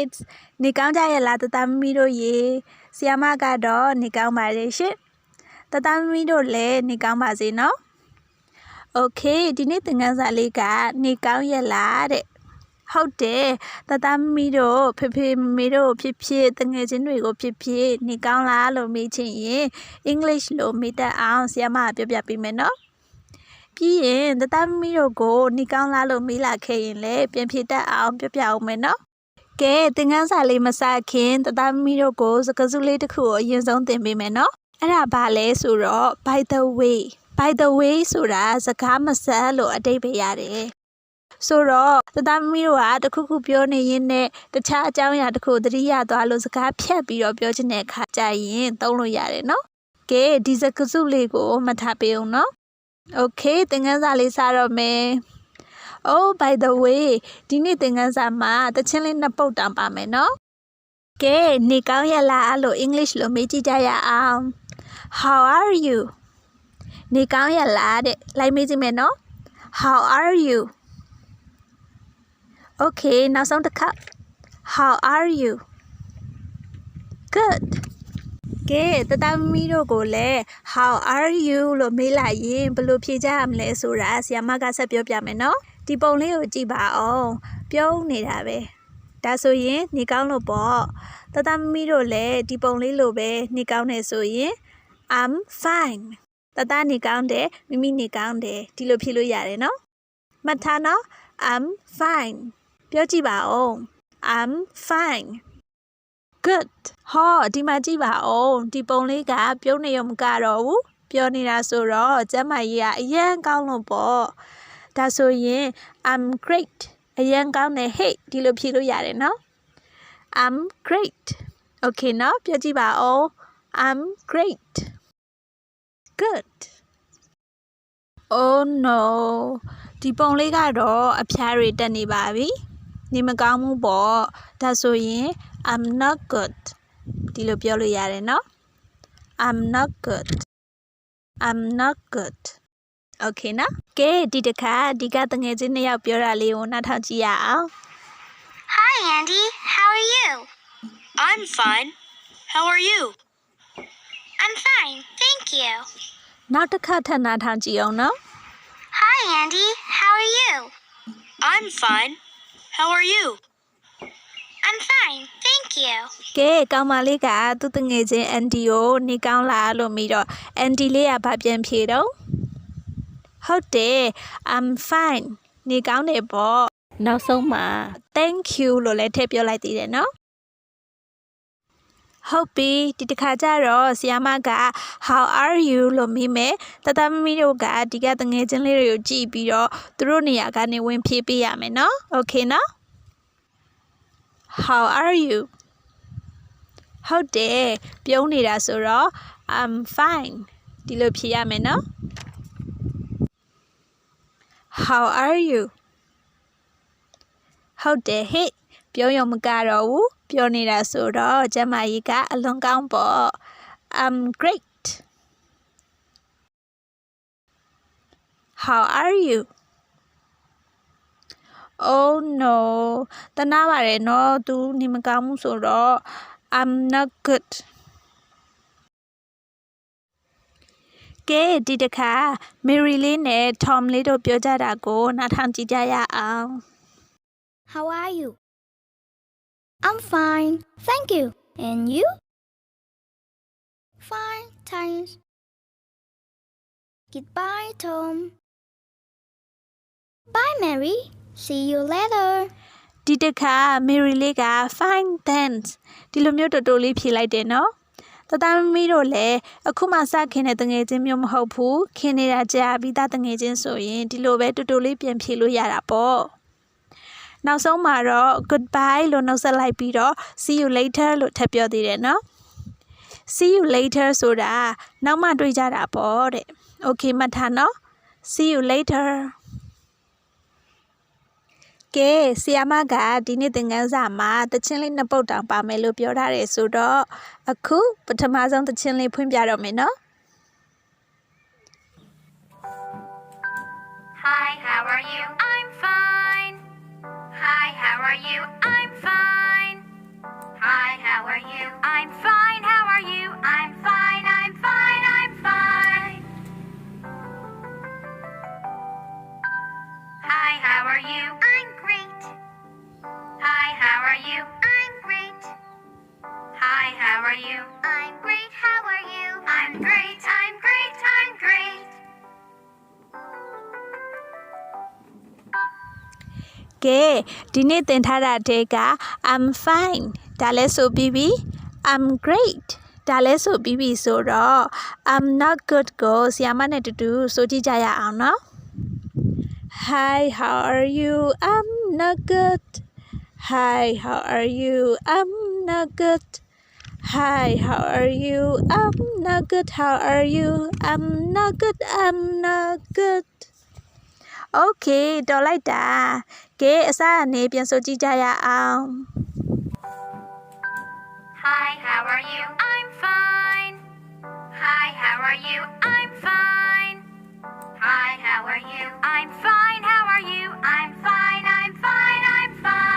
kids နေကောင်းကြရဲ့လားတသားမမီတို့ရေဆီယာမကတော့နေကောင်းပါရဲ့ရှင်တသားမမီတို့လည်းနေကောင်းပါစေနော် Okay ဒီနေ့သင်ခန်းစာလေးကနေကောင်းရဲ့လားတဲ့ဟုတ်တယ်တသားမမီတို့ဖေဖေမမေတို့ဖြစ်ဖြစ်တငယ်ချင်းတွေကိုဖြစ်ဖြစ်နေကောင်းလားလို့မေးချင်ရင် English လို့မေးတတ်အောင်ဆီယာမကပြောပြပေးမယ်နော်ပြီးရင်တတမမီတို့ကိုနေကောင်းလားလို့မေးလာခဲ့ရင်လည်းပြန်ဖြေတတ်အောင်ပြောပြအောင်မယ်နော် ကဲသင်ခန်းစာလေးမစခင်တတမမီတို့ကိုစကားစုလေးတစ်ခုကိုအရင်ဆုံးသင်ပေးမယ်နော်အဲ့ဒါဘာလဲဆိုတော့ by the way by the way ဆိုတာစကားမဆက်လို့အတိတ်ပဲရတယ်ဆိုတော့တတမမီတို့ကတခုခုပြောနေရင်းနဲ့တခြားအကြောင်းအရာတစ်ခုသတိရသွားလို့စကားဖြတ်ပြီးတော့ပြောချင်တဲ့အခါကျရင်သုံးလို့ရတယ်နော်ကဲဒီစကားစုလေးကိုမှတ်ထားပေးအောင်နော် Okay သင်ခန်းစာလေးစတော့မယ်။ Oh by the way ဒီနေ့သင်ခန်းစာမှာတချင်းလေးနှစ်ပုတ်တောင်ပါမယ်နော်။ကဲနေကောင်းရလားလို့ English လို့မေးကြည့်ကြရအောင်။ How are you? နေကောင်းရလားတဲ့။လိုက်မေးကြည့်မယ်နော်။ How are you? Okay နောက်ဆုံးတစ်ခါ How are you? Good. ကဲတတမီတို့ကိုလည်း how are you လို့မေးလိုက်ရင်ဘယ်လိုဖြေကြရမလဲဆိုတာဆီယမကဆက်ပြောပြမယ်နော် ဒီပုံလေးကိုကြည့်ပါအောင်ပြုံးနေတာပဲဒါဆိုရင်နေကောင်းလို့ပေါ့တတမီတို့လည်းဒီပုံလေးလိုပဲနေကောင်းနေဆိုရင် I'm fine တတနေကောင်းတယ်မိမိနေကောင်းတယ်ဒီလိုဖြေလို့ရတယ်နော်မှတ်ထားနော် I'm fine ပြောကြည့်ပါဦး I'm fine good ဟောဒီမှာကြည့်ပါဦးဒီပုံလေးကပြုံးနေရုံမကတော့ဘူးပြောနေတာဆိုတော့ကျမ်းမာရေးကအရန်ကောင်းလို့ပေါ့ ဒါဆိုရင် I'm great အရန်ကောင်းတယ် hey ဒီလိုဖြေလို့ရတယ်နော် I'm great okay နော်ပြောကြည့်ပါဦး I'm great good oh no ဒီပုံလေးကတော့အဖျားတွေတက်နေပါပြီနေမကောင်းဘူးပေါ့ဒါဆိုရင် I'm not good ဒီလိုပြောလို့ရတယ်နော် I'm not good I'm not good Okay နော်ကဲဒီတစ်ခါဒီကတငယ်ချင်းနှစ်ယောက်ပြောတာလေးကိုနားထောင်ကြည့်ရအောင် Hi, Andy. How are you? I'm fine. How are you? I'm fine, thank you. နောက်တစ်ခါထပ်နားထောင်ကြည့်အောင်နော် Hi, Andy. How are you? I'm fine. How are you? I'm fine, thank you. ကဲကောင်မလေးကသူ့တငယ်ချင်းအန်ဒီကိုနေကောင်းလားလို့မေးတော့အန်ဒီလေးကဗာပြန်ဖြေတော့ ဟုတ်တယ် I'm fine နေကောင်းတယ်ပေါ့နောက်ဆုံးမှာ thank you လို့လည်းထည့်ပြောလိုက်သေးတယ်နော်ဟုတ်ပြီဒီတစ်ခါကျတော့ဆီယာမက how are you လို့မေးမယ်တတမမီတို့ကဒီကတငယ်ချင်းလေးတွေကိုကြည့်ပြီးတော့သူတို့နေရာကနေဝင်ဖြေပေးရမယ်နော် okay နော် how are you ဟုတ်တယ်ပြုံးနေတာဆိုတော့ I'm fine ဒီလိုဖြေရမယ်နော် How are you ဟုတ်တယ်ဟဲ့ပြုံးရုံမကတော့ဘူးပြောနေတာဆိုတော့ကျမကြီးကအလွန်ကောင်းပေါ့ I'm great How are you Oh no တနာပါတယ်နော် तू နေမကောင်းဘူးဆိုတော့ I'm not good ကဲဒီတခါ Mary လေးနဲ့ Tom လေးတို့ပြောကြတာကိုနားထောင်ကြည့်ကြရအောင် How are you? I'm fine, thank you. And you? Fine, thanks. Goodbye, Tom. Bye, Mary. See you later. ဒီတခါ Mary လေးက fine thanks ဒီလိုမျိုးတော်တော်လေးဖြေလိုက်တယ်နော် တသားမမီတို့လည်းအခုမှစခင်တဲ့တငယ်ချင်းမျိုးမဟုတ်ဘူးခင်နေတာကြာပြီးသားတငယ်ချင်းဆိုရင်ဒီလိုပဲတူတူလေးပြန်ဖြေလို့ရတာပေါ့နောက်ဆုံးမှာတော့ goodbye လို့နှုတ်ဆက်လိုက်ပြီးတော့ see you later လို့ထပ်ပြောသေးတယ်နော် see you later ဆိုတာနောက်မှတွေ့ကြတာပေါ့တဲ့ okay မှတ်ထားနော် see you later ကဲဆီယာမကဒီနေ့သင်ခန်းစာမှာတချင်းလေးနှစ်ပုတ်တောင်ပါမယ်လို့ပြောထားတယ်ဆိုတော့အခုပထမဆုံးတချင်းလေးဖွင့်ပြတော့မယ်နော် Hi, how are you? I'm fine. Hi, how are you? I'm fine. are you? I'm great, how are you? I'm great, I'm great, I'm great. ကဲဒီနေ့သင်ထားတာတဲ့က I'm fine ဒါလဲဆိုပြီးပြီ I'm great ဒါလဲဆိုပြီးပြီဆိုတော့ I'm not good ကိုဆီယာမနဲ့တူတူဆိုကြည့်ကြရအောင်နော် Hi how are you I'm not good Hi how are you I'm not good Hi, how are you? I'm not good. How are you? I'm not good. I'm not good. Okay, đó lại đã. Kế xa nè biến số chi cha à? ya ông. Hi, how are you? I'm fine. Hi, how are you? I'm fine. Hi, how are you? I'm fine. How are you? I'm fine. I'm fine. I'm fine.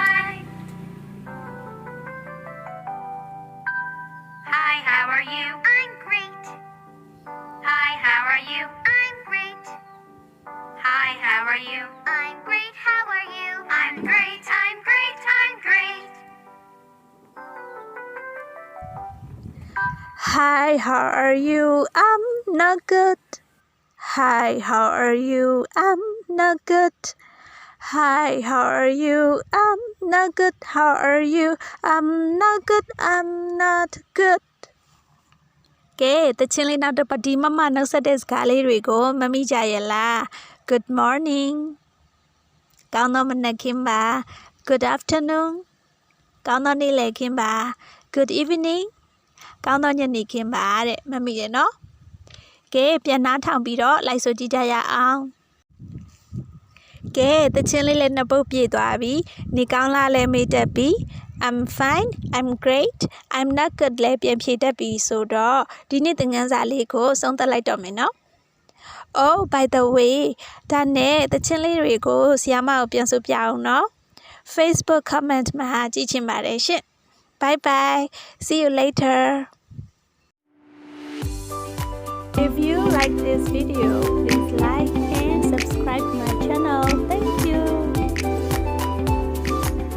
Hi how are you I'm not good Hi how are you I'm not good Hi how are you I'm not good how are you I'm not good I'm not good ကဲတချင်းလေးနောက်တစ်ပတ်ဒီမမနှုတ်ဆက်တဲ့စကားလေးတွေကိုမမိကြရဲ့လား Good morning ကောင်းသောမနက်ခင်းပါ Good afternoon ကောင်းသောနေ့လည်ခင်းပါ Good evening ကောင်းသောညနေခင်းပါတဲ့မမိရနော်ကဲပြန်နှားထောင်ပြီးတော့လိုက်ဆိုကြည့်ကြရအောင်ကဲတချင်းလေးလည်းနှစ်ပုတ်ပြည့်သွားပြီနေကောင်းလားလည်းမေးတတ်ပြီ I'm fine I'm great I'm not good လည်းပြန်ဖြေတတ်ပြီဆိုတော့ဒီနေ့သင်ခန်းစာလေးကိုဆုံးသက်လိုက်တော့မယ်နော် Oh by the way ဒါနဲ့တချင်းလေးတွေကိုဆီယာမကိုပြန်ဆိုပြအောင်နော် Facebook comment မှာကြည့်ချင်ပါတယ်ရှင့် Bye bye see you later If you like this video, please like and subscribe my channel. Thank you.